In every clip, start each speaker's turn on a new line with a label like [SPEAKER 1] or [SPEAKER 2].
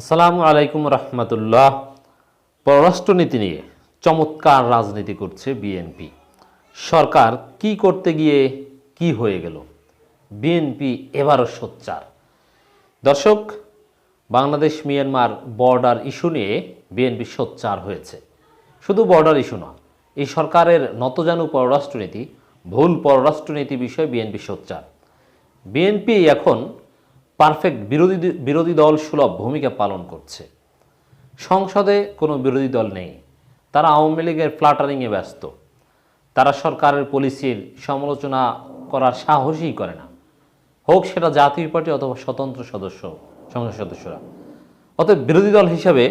[SPEAKER 1] আসসালামু আলাইকুম রহমতুল্লাহ। পররাষ্ট্রনীতি নিয়ে চমৎকার রাজনীতি করছে বিএনপি। সরকার কি করতে গিয়ে কি হয়ে গেল? বিএনপি এবারও সোচ্চার। দর্শক, বাংলাদেশ মিয়ানমার বর্ডার ইস্যু নিয়ে বিএনপি সোচ্চার হয়েছে। শুধু বর্ডার ইস্যু নয়, এই সরকারের নতজানু পররাষ্ট্রনীতি, ভুল পররাষ্ট্রনীতি বিষয়ে বিএনপি সোচ্চার। বিএনপি এখন পারফেক্ট বিরোধী বিরোধী দল সুলভ ভূমিকা পালন করছে। সংসদে কোনো বিরোধী দল নেই। তারা আওয়ামী লীগের ফ্লাটারিংয়ে ব্যস্ত। তারা সরকারের পলিসির সমালোচনা করার সাহসই করে না। হোক সেটা জাতীয় পার্টি অথবা স্বতন্ত্র সদস্য, সংসদ সদস্যরা। অতএব বিরোধী দল হিসাবে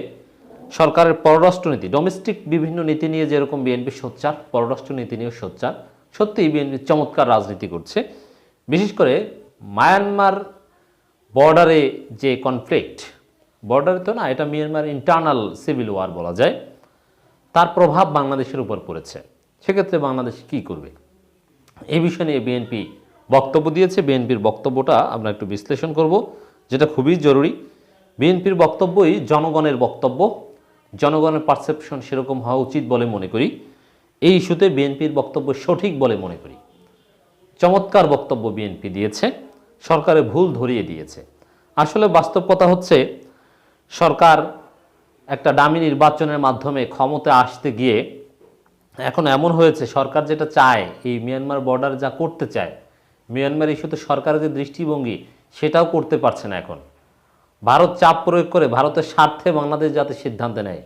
[SPEAKER 1] সরকারের পররাষ্ট্রনীতি ডোমেস্টিক বিভিন্ন নীতি নিয়ে যেরকম বিএনপি সোচ্চার, পররাষ্ট্র নীতি নিয়েও সোচ্চার, সত্যিই বিএনপি চমৎকার রাজনীতি করছে। বিশেষ করে মায়ানমার বর্ডারে যে কনফ্লিক্ট, বর্ডারে তো না, এটা মিয়ানমার ইন্টারনাল সিভিল ওয়ার বলা যায়, তার প্রভাব বাংলাদেশের উপর পড়েছে। সেক্ষেত্রে বাংলাদেশ কি করবে? এই বিষয় নিয়ে বিএনপি বক্তব্য দিয়েছে। বিএনপির বক্তব্যটা আমরা একটু বিশ্লেষণ করব, যেটা খুবই জরুরি। বিএনপির বক্তব্যই জনগণের বক্তব্য। জনগণের পারসেপশন সেরকম হওয়া উচিত বলে মনে করি। এই ইস্যুতে বিএনপির বক্তব্য সঠিক বলে মনে করি। চমৎকার বক্তব্য বিএনপি দিয়েছে। সরকারের ভুল ধরিয়ে দিয়েছে। আসলে বাস্তবতা হচ্ছে, সরকার একটা ডামি নির্বাচনের মাধ্যমে ক্ষমতা আসতে গিয়ে এখন এমন হয়েছে, সরকার যেটা চায়, এই মিয়ানমার বর্ডার যা করতে চায়, মিয়ানমার ইস্যুতে সরকারের যে দৃষ্টিভঙ্গি, সেটাও করতে পারছে না এখন। ভারত চাপ প্রয়োগ করে ভারতের স্বার্থে বাংলাদেশ যাতে সিদ্ধান্ত নেয়,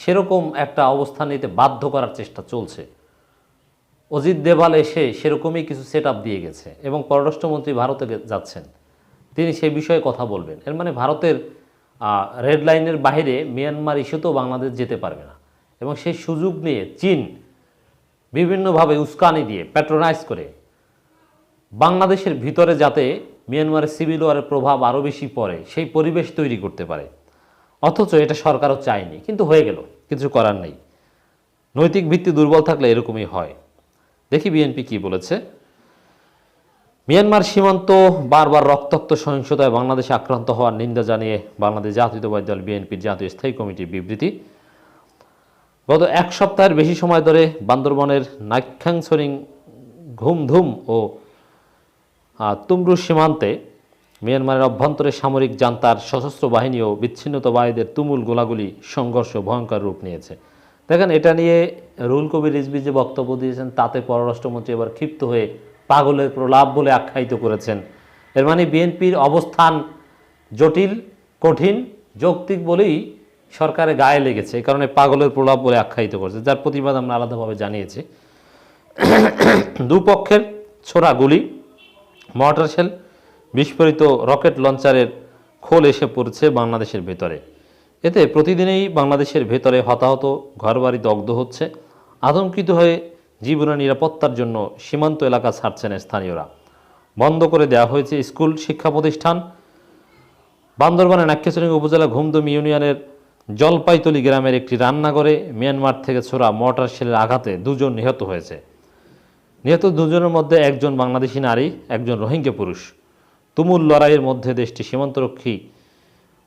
[SPEAKER 1] সেরকম একটা অবস্থান নিতে বাধ্য করার চেষ্টা চলছে। অজিত দেভাল এসে সেরকমই কিছু সেট দিয়ে গেছে এবং পররাষ্ট্রমন্ত্রী ভারতে যাচ্ছেন। তিনি সেই বিষয়ে কথা বলবেন। এর মানে ভারতের রেড লাইনের বাইরে মিয়ানমার ইস্যুতেও বাংলাদেশ যেতে পারবে না। এবং সেই সুযোগ নিয়ে চীন বিভিন্নভাবে উস্কানি দিয়ে প্যাট্রোনাইজ করে বাংলাদেশের ভিতরে যাতে মিয়ানমারের সিভিল ওয়ারের প্রভাব আরও বেশি পড়ে, সেই পরিবেশ তৈরি করতে পারে। অথচ এটা সরকারও চায়নি, কিন্তু হয়ে গেল, কিছু করার নেই। নৈতিক ভিত্তি দুর্বল থাকলে এরকমই হয়। দেখি বিএনপি কি বলেছে। মিয়ানমার সীমান্ত বারবার রক্তাক্ত সহিংসতায় বাংলাদেশে আক্রান্ত হওয়ার নিন্দা জানিয়ে বাংলাদেশ জাতীয়তাবাদী দল বিএনপির জাতীয় স্থায়ী কমিটির বিবৃতি। গত এক সপ্তাহের বেশি সময় ধরে বান্দরবনের নাইখ্যাংসরিং ঘুমধুম ও তুমরু সীমান্তে মিয়ানমারের অভ্যন্তরে সামরিক জান্তার সশস্ত্র বাহিনী ও বিচ্ছিন্নতাবাদীদের তুমুল গোলাগুলি সংঘর্ষ ভয়ঙ্কর রূপ নিয়েছে। দেখেন, এটা নিয়ে রুল কবির রিজভি যে বক্তব্য দিয়েছেন, তাতে পররাষ্ট্রমন্ত্রী এবার ক্ষিপ্ত হয়ে পাগলের প্রলাপ বলে আখ্যায়িত করেছেন। এর মানে বিএনপির অবস্থান জটিল, কঠিন, যৌক্তিক বলেই সরকারের গায়ে লেগেছে। এই কারণে পাগলের প্রলাপ বলে আখ্যায়িত করেছে, যার প্রতিবাদ আমরা আলাদাভাবে জানিয়েছি। দুপক্ষের ছোড়া গুলি, মর্টার বিস্ফোরিত রকেট লঞ্চারের খোল এসে পড়ছে বাংলাদেশের ভেতরে। এতে প্রতিদিনেই বাংলাদেশের ভেতরে হতাহত, ঘরবাড়ি দগ্ধ হচ্ছে, আতঙ্কিত হয়ে জীবনের নিরাপত্তার জন্য সীমান্ত এলাকা ছাড়ছেন স্থানীয়রা। বন্ধ করে দেওয়া হয়েছে স্কুল, শিক্ষা প্রতিষ্ঠান। বান্দরবানের নাক্যচরিং উপজেলা ঘুমদুম ইউনিয়নের জলপাইতলি গ্রামের একটি রান্নাঘরে মিয়ানমার থেকে ছোড়া মর্টার শেলের আঘাতে দুজন নিহত হয়েছে। নিহত দুজনের মধ্যে একজন বাংলাদেশি নারী, একজন রোহিঙ্গা পুরুষ। তুমুল লড়াইয়ের মধ্যে দেশটি সীমান্তরক্ষী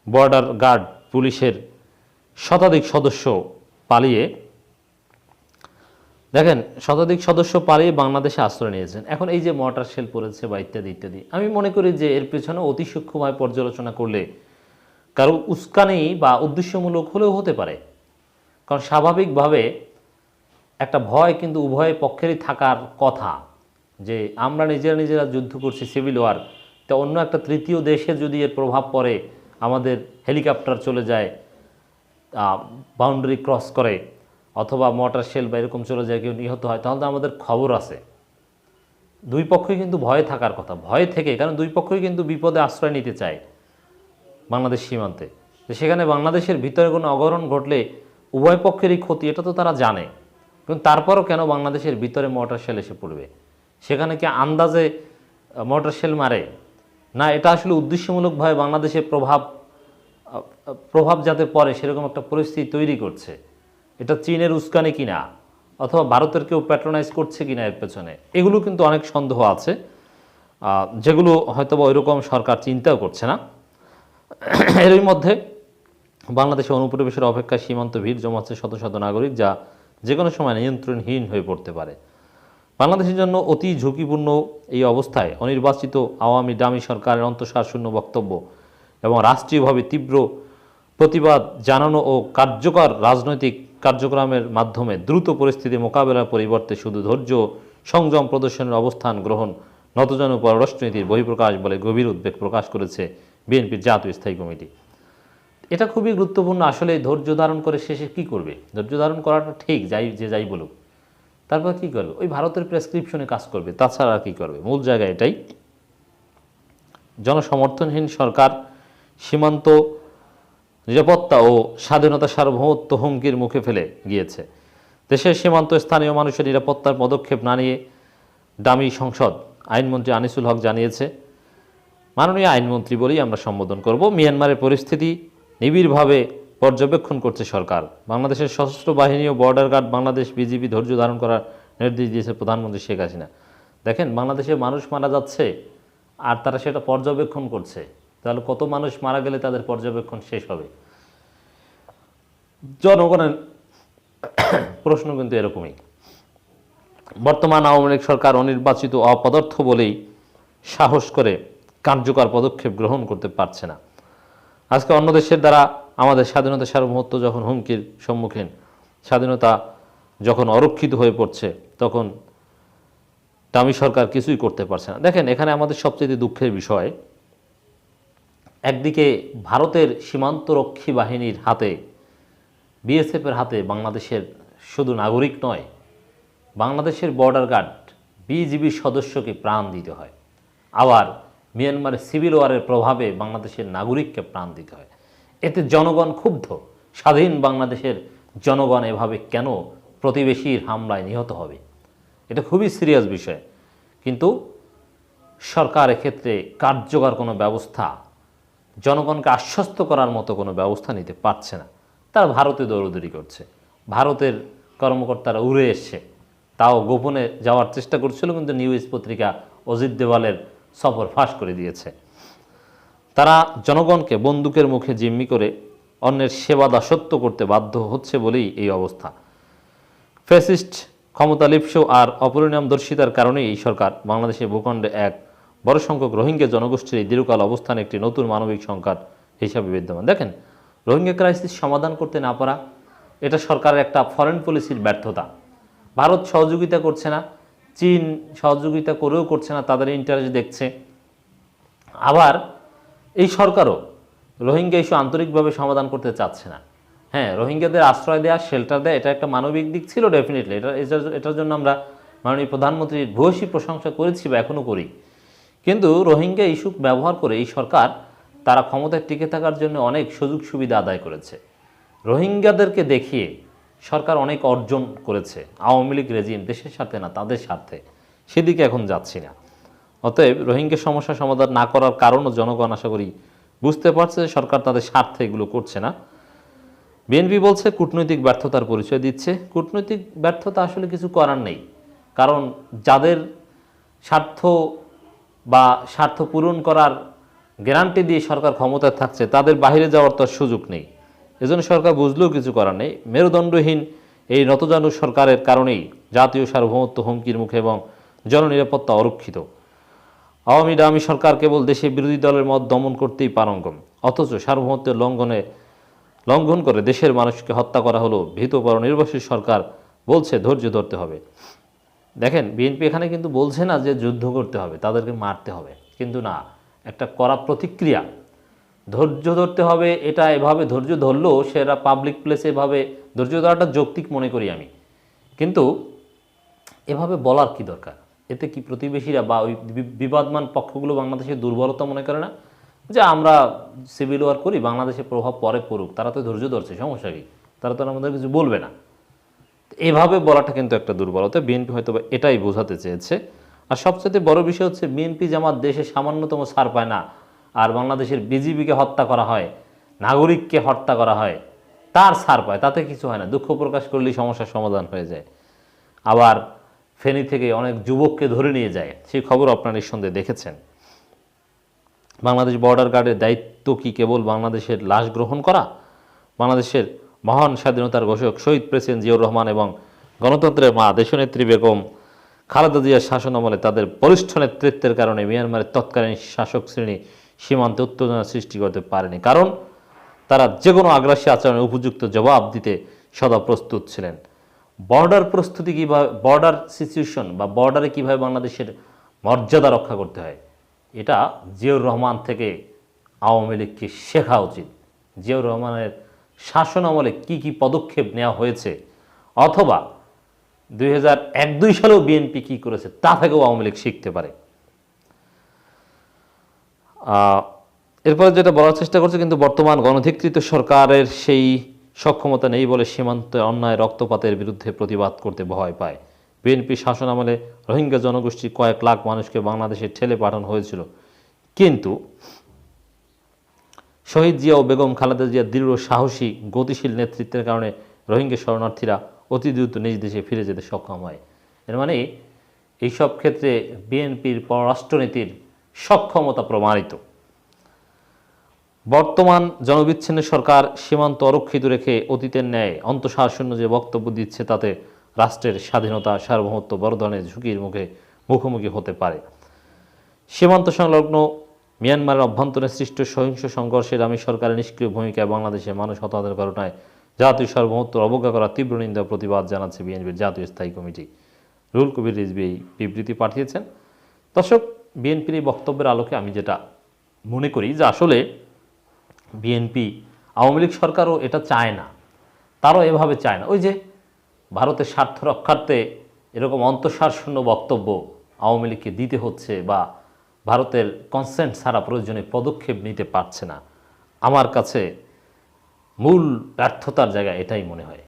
[SPEAKER 1] বর্ডার গার্ড পুলিশের শতাধিক সদস্য পালিয়ে, দেখেন, শতাধিক সদস্য পালিয়ে বাংলাদেশে আশ্রয় নিয়েছেন। এখন এই যে মর্টার শেল পড়েছে বা ইত্যাদি ইত্যাদি, আমি মনে করি যে এর পেছনে অতি সূক্ষ্মভাবে পর্যালোচনা করলে কারও উস্কানি বা উদ্দেশ্যমূলক হলেও হতে পারে। কারণ স্বাভাবিকভাবে একটা ভয় কিন্তু উভয় পক্ষেরই থাকার কথা যে আমরা নিজেরা নিজেরা যুদ্ধ করছি সিভিল ওয়ার তা অন্য একটা তৃতীয় দেশে যদি এর প্রভাব পড়ে আমাদের হেলিকপ্টার চলে যায় বাউন্ডারি ক্রস করে, অথবা মোটর শেল বা এরকম চলে যায়, কেউ নিহত হয়, তাহলে তো আমাদের খবর আছে। দুই পক্ষই কিন্তু ভয়ে থাকার কথা, ভয় থেকে, কারণ দুই পক্ষই কিন্তু বিপদে আশ্রয় নিতে চায় বাংলাদেশ সীমান্তে। সেখানে বাংলাদেশের ভিতরে কোনো অগরণ ঘটলে উভয় পক্ষেরই ক্ষতি, এটা তো তারা জানে। কিন্তু তারপরও কেন বাংলাদেশের ভিতরে মোটর শেল এসে পড়বে? সেখানে কি আন্দাজে মোটর শেল মারে? না, এটা আসলে উদ্দেশ্যমূলকভাবে বাংলাদেশের প্রভাব প্রভাব যাতে পড়ে সেরকম একটা পরিস্থিতি তৈরি করছে। এটা চীনের উস্কানি কিনা, অথবা ভারতের কেউ প্যাট্রোনাইজ করছে কিনা এর পেছনে, এগুলো কিন্তু অনেক সন্দেহ আছে। যেগুলো হয়তো বা ওইরকম সরকার চিন্তাও করছে না। এরই মধ্যে বাংলাদেশে অনুপ্রবেশের অপেক্ষায় সীমান্ত ভিড় জমাচ্ছে শত শত নাগরিক যা যে কোনো সময় নিয়ন্ত্রণহীন হয়ে পড়তে পারে। বাংলাদেশের জন্য অতি ঝুঁকিপূর্ণ এই অবস্থায় অনির্বাচিত আওয়ামী ডামি সরকারের অন্তঃসারশূন্য বক্তব্য এবং রাষ্ট্রীয়ভাবে তীব্র প্রতিবাদ জানানো ও কার্যকর রাজনৈতিক কার্যক্রমের মাধ্যমে দ্রুত পরিস্থিতি মোকাবেলার পরিবর্তে শুধু ধৈর্য সংযম প্রদর্শনের অবস্থান গ্রহণ নতজন পররাষ্ট্রনীতির বহিঃপ্রকাশ বলে গভীর উদ্বেগ প্রকাশ করেছে বিএনপির জাতীয় স্থায়ী কমিটি। এটা খুবই গুরুত্বপূর্ণ। আসলে ধৈর্য ধারণ করে শেষে কি করবে? ধৈর্য ধারণ করাটা ঠিক, যাই যে যাই বলুক। তারপর কি করবে? ওই ভারতের প্রেসক্রিপশনে কাজ করবে, তাছাড়া আর কি করবে? মূল জায়গা এটাই। জনসমর্থনহীন সরকার, সীমান্ত, নিরাপত্তা ও স্বাধীনতা সার্বভৌমত্ব হুমকির মুখে ফেলে গিয়েছে। দেশের সীমান্ত স্থানীয় মানুষের নিরাপত্তার পদক্ষেপ না নিয়ে দামি সংসদ, আইনমন্ত্রী আনিসুল হক জানিয়েছে। মাননীয় আইনমন্ত্রী বলেই আমরা সম্বোধন করব। মিয়ানমারের পরিস্থিতি নিবিড়ভাবে পর্যবেক্ষণ করছে সরকার। বাংলাদেশের সশস্ত্র বাহিনী ও বর্ডার গার্ড বাংলাদেশ বিজিবি ধৈর্য ধারণ করার নির্দেশ দিয়েছে প্রধানমন্ত্রী শেখ হাসিনা। দেখেন, বাংলাদেশে মানুষ মারা যাচ্ছে আর তারা সেটা পর্যবেক্ষণ করছে। তাহলে কত মানুষ মারা গেলে তাদের পর্যবেক্ষণ শেষ হবে? জনগণের প্রশ্ন কিন্তু এরকমই। বর্তমান আওয়ামী লীগ সরকার অনির্বাচিত অপদার্থ বলেই সাহস করে কার্যকর পদক্ষেপ গ্রহণ করতে পারছে না। আজকে অন্য দেশের দ্বারা আমাদের স্বাধীনতা সার্বভৌমত্ব যখন হুমকির সম্মুখীন, স্বাধীনতা যখন অরক্ষিত হয়ে পড়ছে, তখন দামি সরকার কিছুই করতে পারছে না। দেখেন, এখানে আমাদের সবচেয়ে দুঃখের বিষয়, একদিকে ভারতের সীমান্তরক্ষী বাহিনীর হাতে, বিএসএফের হাতে বাংলাদেশের শুধু নাগরিক নয়, বাংলাদেশের বর্ডার গার্ড বিজিবির সদস্যকে প্রাণ দিতে হয়। আবার মিয়ানমারের সিভিল ওয়ারের প্রভাবে বাংলাদেশের নাগরিককে প্রাণ দিতে হয়। এতে জনগণ ক্ষুব্ধ। স্বাধীন বাংলাদেশের জনগণ এভাবে কেন প্রতিবেশীর হামলায় নিহত হবে? এটা খুবই সিরিয়াস বিষয়। কিন্তু সরকার এক্ষেত্রে কার্যকর কোনো ব্যবস্থা, জনগণকে আশ্বস্ত করার মতো কোনো ব্যবস্থা নিতে পারছে না। তারা ভারতে দৌড়দৌড়ি করছে। ভারতের কর্মকর্তারা উড়ে এসছে। তাও গোপনে যাওয়ার চেষ্টা করছিল, কিন্তু নিউজ পত্রিকা অজিত দেওয়ালের সফর ফাঁস করে দিয়েছে। তারা জনগণকে বন্দুকের মুখে জিম্মি করে অন্যের সেবা দাসত্ব করতে বাধ্য হচ্ছে বলেই এই অবস্থা। ফ্যাসিস্ট ক্ষমতা লিপ্স আর অপরিণামদর্শিতার কারণেই এই সরকার বাংলাদেশের ভূখণ্ডে এক বড় সংখ্যক রোহিঙ্গা জনগোষ্ঠীর এই দীর্ঘকাল অবস্থান একটি নতুন মানবিক সংকট হিসাবে বিদ্যমান। দেখেন, রোহিঙ্গা ক্রাইসিস সমাধান করতে না পারা, এটা সরকারের একটা ফরেন পলিসির ব্যর্থতা। ভারত সহযোগিতা করছে না চীন সহযোগিতা করেও করছে না, তাদের ইন্টারেস্ট দেখছে। আবার এই সরকারও রোহিঙ্গা ইস্যু আন্তরিকভাবে সমাধান করতে চাচ্ছে না। হ্যাঁ রোহিঙ্গাদের আশ্রয় দেওয়া শেল্টার দেওয়া এটা একটা মানবিক দিক ছিল ডেফিনেটলি এটা, এটার জন্য আমরা মাননীয় প্রধানমন্ত্রীর ভূয়সী প্রশংসা করেছি বা এখনও করি। কিন্তু রোহিঙ্গা ইস্যু ব্যবহার করে এই সরকার তারা ক্ষমতায় টিকে থাকার জন্য অনেক সুযোগ সুবিধা আদায় করেছে। রোহিঙ্গাদেরকে দেখিয়ে সরকার অনেক অর্জন করেছে। আওয়ামী লীগ রেজিম দেশের স্বার্থে না, তাদের স্বার্থে সেদিকে এখন যাচ্ছি না। অতএব রোহিঙ্গা সমস্যা সমাধান না করার কারণও জনগণ আশা করি বুঝতে পারছে সরকার তাদের স্বার্থে এগুলো করছে না। বিএনপি বলছে, কূটনৈতিক ব্যর্থতার পরিচয় দিচ্ছে। কূটনৈতিক ব্যর্থতা আসলে কিছু করার নেই। কারণ যাদের স্বার্থ বা স্বার্থ পূরণ করার গ্যারান্টি দিয়ে সরকার ক্ষমতায় থাকছে, তাদের বাইরে যাওয়ার তো সুযোগ নেই। এজন্য সরকার বুঝলেও কিছু করার নেই। মেরুদণ্ডহীন এই নতজানু সরকারের কারণেই জাতীয় সার্বভৌমত্ব হুমকির মুখে এবং জননিরাপত্তা অরক্ষিত। আওয়ামী ডামি সরকার কেবল দেশে বিরোধী দলের মত দমন করতেই পারঙ্গম। অথচ সার্বভৌমত্বের লঙ্ঘনে, লঙ্ঘন করে দেশের মানুষকে হত্যা করা হলো ভীতপর নির্বাসী সরকার বলছে ধৈর্য ধরতে হবে। দেখেন, বিএনপি এখানে কিন্তু বলছে না যে যুদ্ধ করতে হবে, তাদেরকে মারতে হবে। কিন্তু না, একটা করা প্রতিক্রিয়া ধৈর্য ধরতে হবে, এটা এভাবে ধৈর্য ধরলেও সেটা পাবলিক প্লেসে এভাবে ধৈর্য ধরাটা যৌক্তিক মনে করি আমি। কিন্তু এভাবে বলার কি দরকার? এতে কি প্রতিবেশীরা বা ওই বিবাদমান পক্ষগুলো বাংলাদেশের দুর্বলতা মনে করে না? যে আমরা সিভিল ওয়ার করি বাংলাদেশের প্রভাব পরে পড়ুক, তারা তো ধৈর্য ধরছে, সমস্যা কি? তারা তো আমাদের কিছু বলবে না। এভাবে বলাটা কিন্তু একটা দুর্বলতা, বিএনপি হয়তো এটাই বোঝাতে চেয়েছে। আর সবচেয়ে বড় বিষয় হচ্ছে, বিএনপি জামাত দেশে সামান্যতম ছাড় পায় না। আর বাংলাদেশের বিজিবিকে হত্যা করা হয়, নাগরিককে হত্যা করা হয়, তার ছাড় পায়, তাতে কিছু হয় না, দুঃখ প্রকাশ করলেই সমস্যার সমাধান হয়ে যায়। আবার ফেনী থেকে অনেক যুবককে ধরে নিয়ে যায়, সেই খবর আপনারা নিঃসন্দেহে দেখেছেন। বাংলাদেশ বর্ডার গার্ডের দায়িত্ব কি কেবল বাংলাদেশের লাশ গ্রহণ করা? বাংলাদেশের মহান স্বাধীনতার ঘোষক শহীদ প্রেসিডেন্ট জিয়াউর রহমান এবং গণতন্ত্রের মা দেশনেত্রী বেগম খালেদা জিয়ার শাসন আমলে তাদের বরিষ্ঠ নেতৃত্বের কারণে মিয়ানমারের তৎকালীন শাসক শ্রেণি সীমান্তে উত্তেজনা সৃষ্টি করতে পারেনি। কারণ তারা যে কোনো আগ্রাসী আচরণের উপযুক্ত জবাব দিতে সদা প্রস্তুত ছিলেন। বর্ডার প্রস্তুতি কীভাবে বর্ডার সিচুয়েশন বা বর্ডারে কীভাবে বাংলাদেশের মর্যাদা রক্ষা করতে হয়, এটা জিয়াউর রহমান থেকে আওয়ামী লীগকে শেখা উচিত। জিয়াউর রহমানের শাসন আমলে কী কী পদক্ষেপ নেওয়া হয়েছে, অথবা দুই হাজার এক দুই সালেও বিএনপি কী করেছে, তা থেকেও আওয়ামী লীগ শিখতে পারে। এরপরে যেটা বলার চেষ্টা করছে, কিন্তু বর্তমান গণধিকৃত সরকারের সেই সক্ষমতা নেই বলে সীমান্তে অন্যায় রক্তপাতের বিরুদ্ধে প্রতিবাদ করতে ভয় পায়। বিএনপি শাসন আমলে রোহিঙ্গা জনগোষ্ঠী কয়েক লাখ মানুষকে বাংলাদেশে ঠেলে পাঠানো হয়েছিল। কিন্তু শহীদ জিয়া ও বেগম খালেদা জিয়া দৃঢ় সাহসী, গতিশীল নেতৃত্বের কারণে রোহিঙ্গা শরণার্থীরা অতি দ্রুত নিজ দেশে ফিরে যেতে সক্ষম হয়। এর মানে এইসব ক্ষেত্রে বিএনপির পররাষ্ট্রনীতির সক্ষমতা প্রমাণিত। বর্তমান জনবিচ্ছিন্ন সরকার সীমান্ত অরক্ষিত রেখে অতীতের ন্যায় অন্তঃসারশূন্য যে বক্তব্য দিচ্ছে তাতে রাষ্ট্রের স্বাধীনতা, সার্বভৌমত্ব বড় ধরনের ঝুঁকির মুখে মুখোমুখি হতে পারে। সীমান্ত সংলগ্ন মিয়ানমারের অভ্যন্তরে সৃষ্ট সহিংস সংঘর্ষের আমি সরকারের নিষ্ক্রিয় ভূমিকায় বাংলাদেশে মানুষ হতাহতের ঘটনায় জাতীয় সার্বভৌমত্ব অবজ্ঞা করা তীব্র নিন্দা প্রতিবাদ জানাচ্ছে বিএনপির জাতীয় স্থায়ী কমিটি। রুল কবির রিজবি এই বিবৃতি পাঠিয়েছেন। দর্শক বিএনপির এই বক্তব্যের আলোকে আমি যেটা মনে করি যে আসলে বিএনপি আওয়ামী লীগ সরকারও এটা চায় না। তারও এভাবে চায় না। ওই যে ভারতের স্বার্থ রক্ষার্থে এরকম অন্তঃসারশূন্য বক্তব্য আওয়ামী লীগকে দিতে হচ্ছে বা ভারতের কনসেন্ট ছাড়া প্রয়োজনে পদক্ষেপ নিতে পারছে না, আমার কাছে মূল ব্যর্থতার জায়গা এটাই মনে হয়।